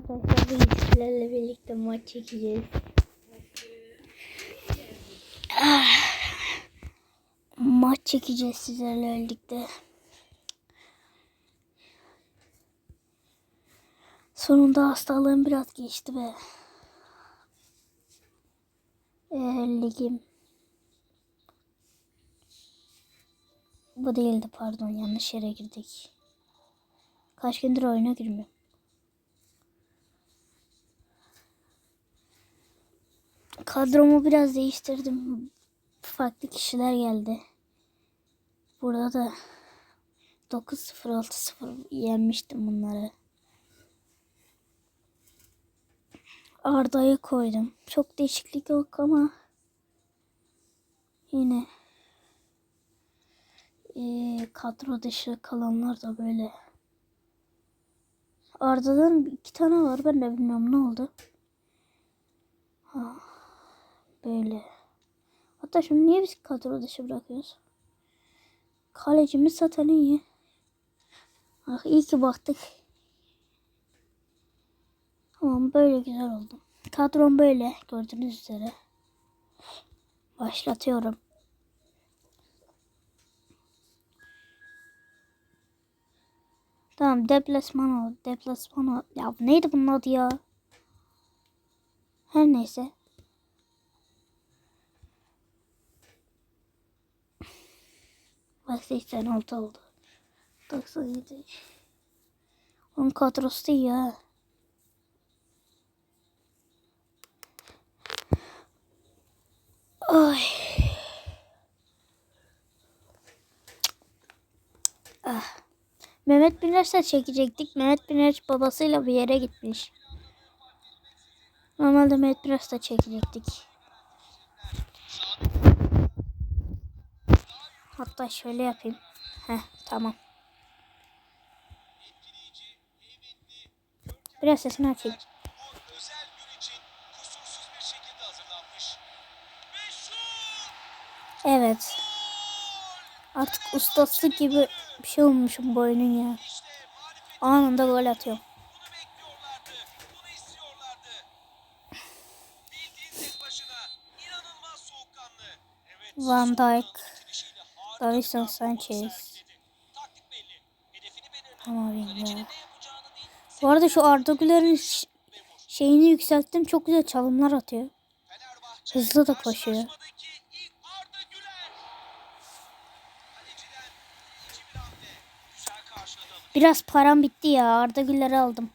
arkadaşlar bugün sizlerle birlikte maç çekeceğiz. Ah. Maç çekeceğiz sizlerle birlikte. Sonunda hastalığım biraz geçti be. Ee, ligim. Bu değildi pardon yanlış yere girdik. Kaç gündür oyuna girmiyorum. Kadromu biraz değiştirdim. Farklı kişiler geldi. Burada da 9-0-6-0 yenmiştim bunları. Arda'yı koydum. Çok değişiklik yok ama yine eee, kadro dışı kalanlar da böyle. Arda'dan iki tane var. Ben de bilmiyorum ne oldu. Ha, böyle. Hatta şunu niye biz kadro dışı bırakıyoruz? Kalecimiz zaten iyi. Ah iyi ki baktık. Tamam böyle güzel oldu. Kadrom böyle gördüğünüz üzere. Başlatıyorum. Tamam deplasman ol. Deplasman ol. Ya neydi bunun adı ya? Her neyse. Bak 86 oldu. 97. Onun kadrosu iyi ha. Ay. Ah. Mehmet Biner'se çekecektik. Mehmet Biner babasıyla bir yere gitmiş. Normalde Mehmet Biner'se çekecektik. Hatta şöyle yapayım. Heh tamam. Biraz sesini açayım. Evet. Artık ustası gibi bir şey olmuşum bu oyunun ya. Anında gol atıyorum. Van Dijk, performans Sanchez. Ama değil, Bu arada şu Arda Güler'in şeyini yükselttim. Çok güzel çalımlar atıyor. Hızlı da koşuyor. Biraz param bitti ya. Arda Güler'i aldım.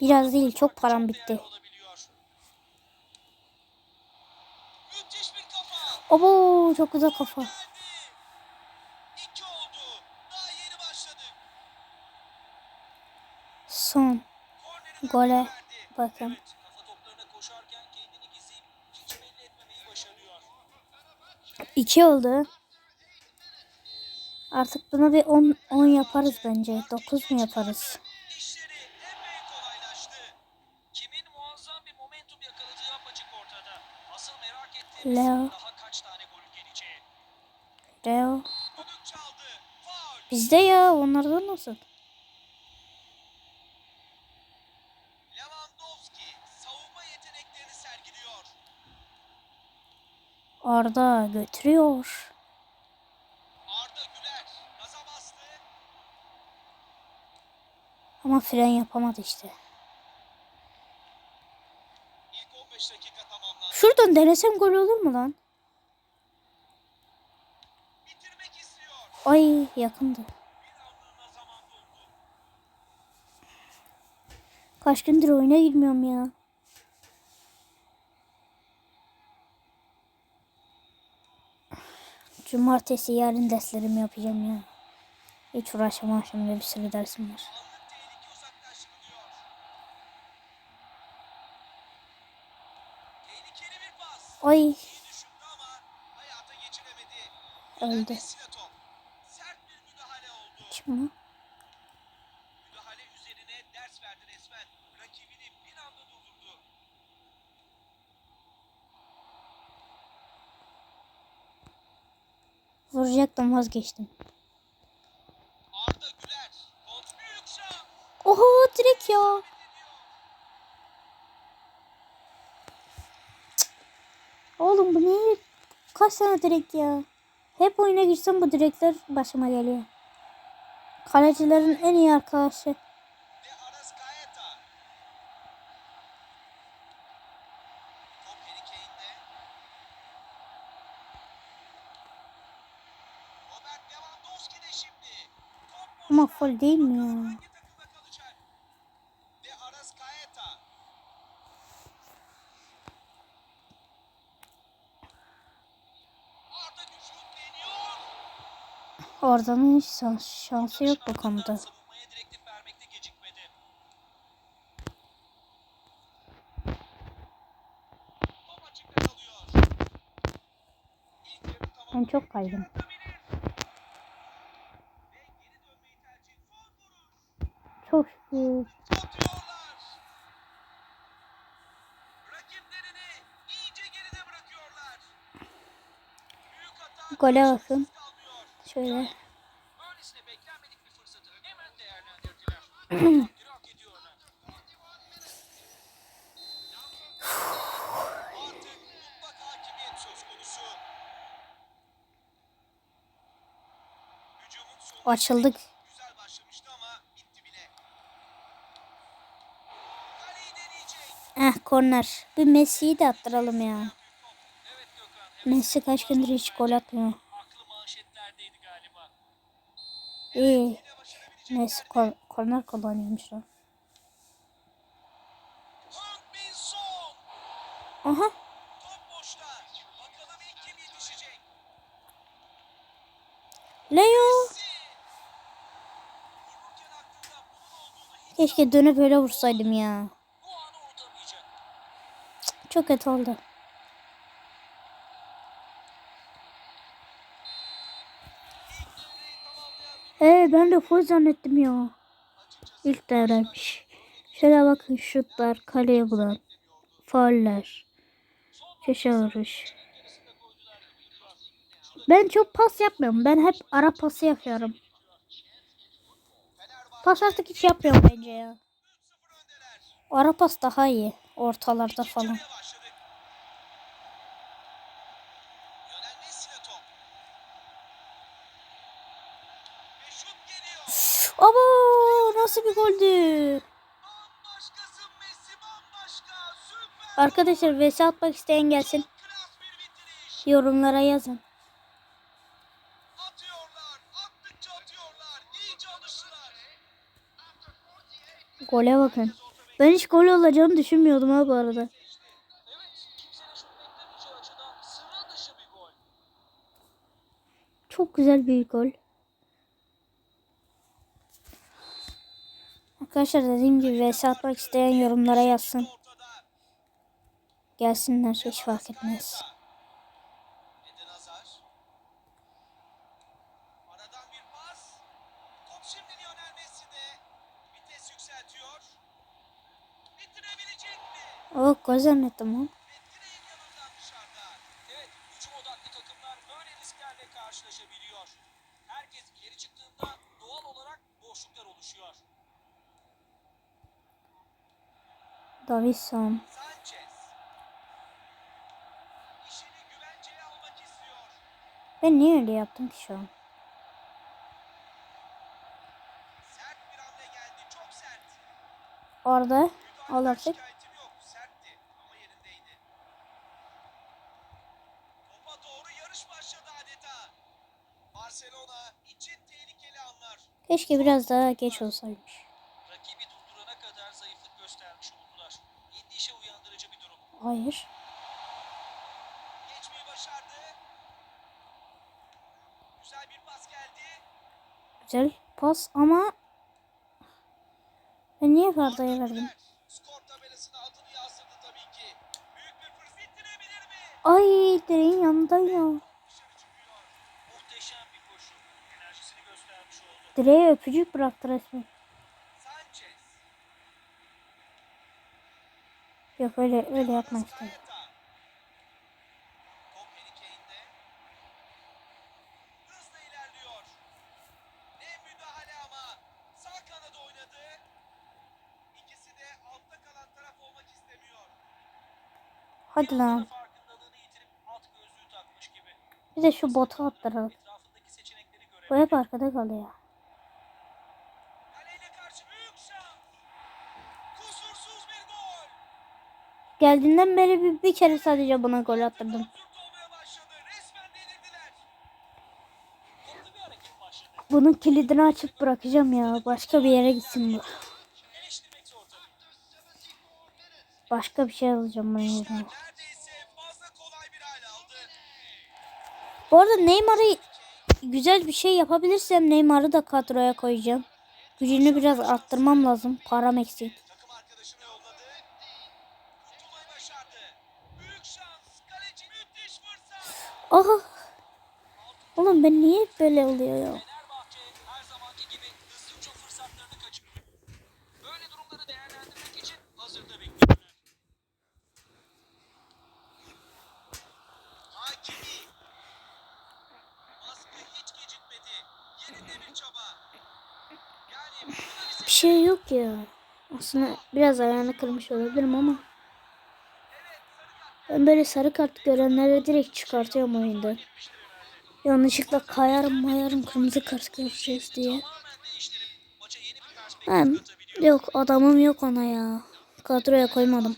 Biraz değil, çok param bitti. Obo çok güzel kafa. Son gole bakın. İki oldu. Artık buna bir 10 10 yaparız bence. 9 mu yaparız? İşleri Çaldı. Faul. Bizde ya onlardan nasıl? Arda götürüyor. Arda Güler gaza bastı. Ama fren yapamadı işte. İlk 15 dakika tamamlandı. Şuradan denesem gol olur mu lan? Ay yakındı. Kaç gündür oyuna girmiyorum ya. Cumartesi yarın derslerimi yapacağım ya. Hiç uğraşamam şimdi bir sürü dersim var. Ay öldü. Mesile top. Sert bir müdahale bu? Müdahale üzerine ders verdi resmen. Rakibini bir anda durdurdu. Vuracaktım vazgeçtim. Arda Güler. Kont büyük şans. Oho direkt ya. Cık. Oğlum bu ne? Kaç tane direkt ya? Hep oyuna girsem bu direkler başıma geliyor. Kalecilerin en iyi arkadaşı. Ama full değil mi ya? Oradan hiç şans- şansı yok bu konuda. Ben çok kaydım. Çok şükür. Gole bakın. Şöyle. Açıldık. Eh korner. Bir Messi'yi de attıralım ya. Messi kaç gündür hiç gol atmıyor. İyi. Messi kor korner kullanıyormuş lan. Aha. Leo. Keşke dönüp öyle vursaydım ya. Çok kötü oldu. Ee ben de full zannettim ya. İlk devreymiş. Şöyle bakın şutlar, kaleye bulan, fauller, köşe vuruş. Ben çok pas yapmıyorum. Ben hep ara pası yapıyorum. Pas artık hiç yapmıyorum bence ya. 3-0 öndeler. Ara pas daha iyi. Ortalarda falan. Abo nasıl bir goldü? Arkadaşlar vs atmak isteyen gelsin. Yorumlara yazın. Gole bakın. Ben hiç gol olacağını düşünmüyordum ha bu arada. Çok güzel bir gol. Arkadaşlar dediğim gibi vs atmak isteyen yorumlara yazsın. Gelsinler hiç fark etmez. Eden Hazar. Aradan bir pas. Top şimdi Lionel Messi'de. Vites yükseltiyor. Bitirebilecek mi? Oh gol zannettim lan. Ve direğin yanından dışarıda. Evet, hücum odaklı takımlar böyle risklerle karşılaşabiliyor. Herkes geri çıktığında doğal olarak boşluklar oluşuyor. İstiyor. Ben niye öyle yaptım ki şu an? Orada anlar. Keşke biraz daha geç olsaymış. Hayır. Geçmeyi başardı. Güzel bir pas geldi. Güzel pas ama ben niye Farda'ya verdim? Skor tabelasına adını yazdırdı tabii ki. Büyük bir fırsat bitirebilir mi? Ay direğin yanında ya. Direğe öpücük bıraktı resmen. Yok öyle öyle yapma işte. Hadi lan. Bir de şu botu attıralım. Bu hep arkada kalıyor. Geldiğinden beri bir, bir kere sadece buna gol attırdım. Bunun kilidini açıp bırakacağım ya. Başka bir yere gitsin bu. Başka bir şey alacağım bunun yerine. Bu arada Neymar'ı güzel bir şey yapabilirsem Neymar'ı da kadroya koyacağım. Gücünü biraz arttırmam lazım. Param eksik. Aha. Oğlum ben niye böyle oluyor ya? Bir şey yok ya. Aslında biraz ayağını kırmış olabilirim ama. Ben böyle sarı kart görenlere direkt çıkartıyorum oyunda. Yanlışlıkla kayarım mayarım kırmızı kart göreceğiz diye. katabiliyor. yok adamım yok ona ya. Kadroya koymadım.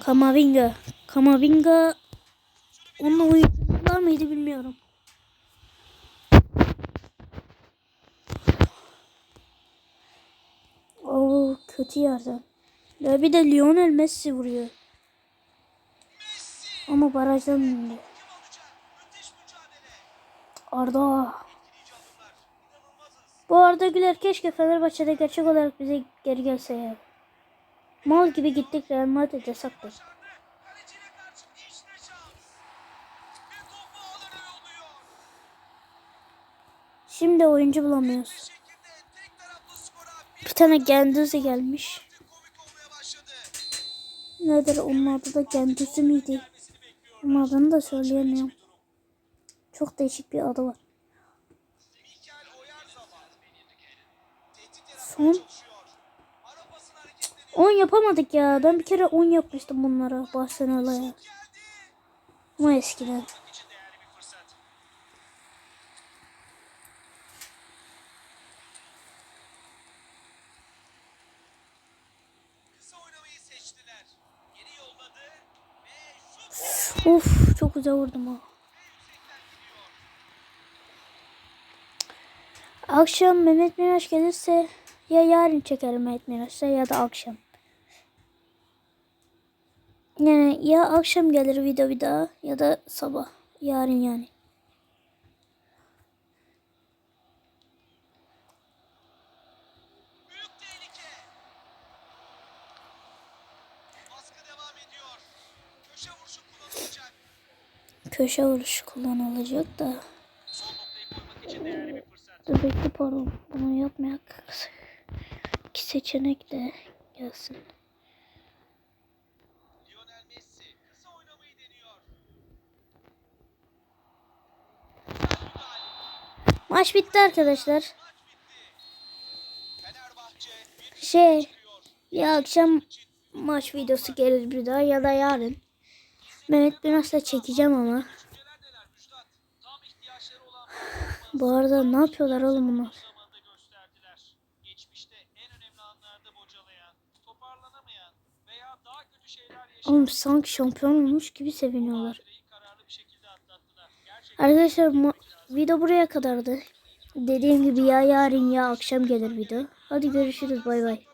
Kamavinga. Kamavinga onunla oyuncular mıydı bilmiyorum. Kötü yerden. Ya bir de Lionel Messi vuruyor. Ama barajdan mücadele. Arda. Bu Arda Güler keşke Fenerbahçe'de gerçek olarak bize geri gelse ya. Mal gibi gittik Real Madrid'e saktık. Şimdi oyuncu bulamıyoruz. Tane Genduzi gelmiş. Nedir onun adı da Genduzi miydi? Onun adını da söyleyemiyorum. Çok değişik bir adı var. Son yaratmaya çalışıyor. Arabasını hareketleniyor. 10 yapamadık ya. Ben bir kere 10 yapmıştım bunlara. Geldi. Ama eskiden. Güzel vurdum gidiyor. Akşam Mehmet Miraç gelirse ya yarın çekerim Mehmet Miraç'sa ya da akşam. Yani ya akşam gelir video bir daha ya da sabah. Yarın yani. Köşe vuruşu kullanılacak da. Bir. Dur bekle pardon. Bunu yapmayak. İki seçenek de gelsin. Maç bitti arkadaşlar. Bir Şey ya akşam maç videosu gelir bir daha ya da yarın. Mehmet Miraç'la çekeceğim ama. Bu arada ne yapıyorlar oğlum bunlar? Oğlum sanki şampiyon olmuş gibi seviniyorlar. Arkadaşlar video buraya kadardı. Dediğim gibi ya yarın ya akşam gelir video. Hadi görüşürüz bay bay.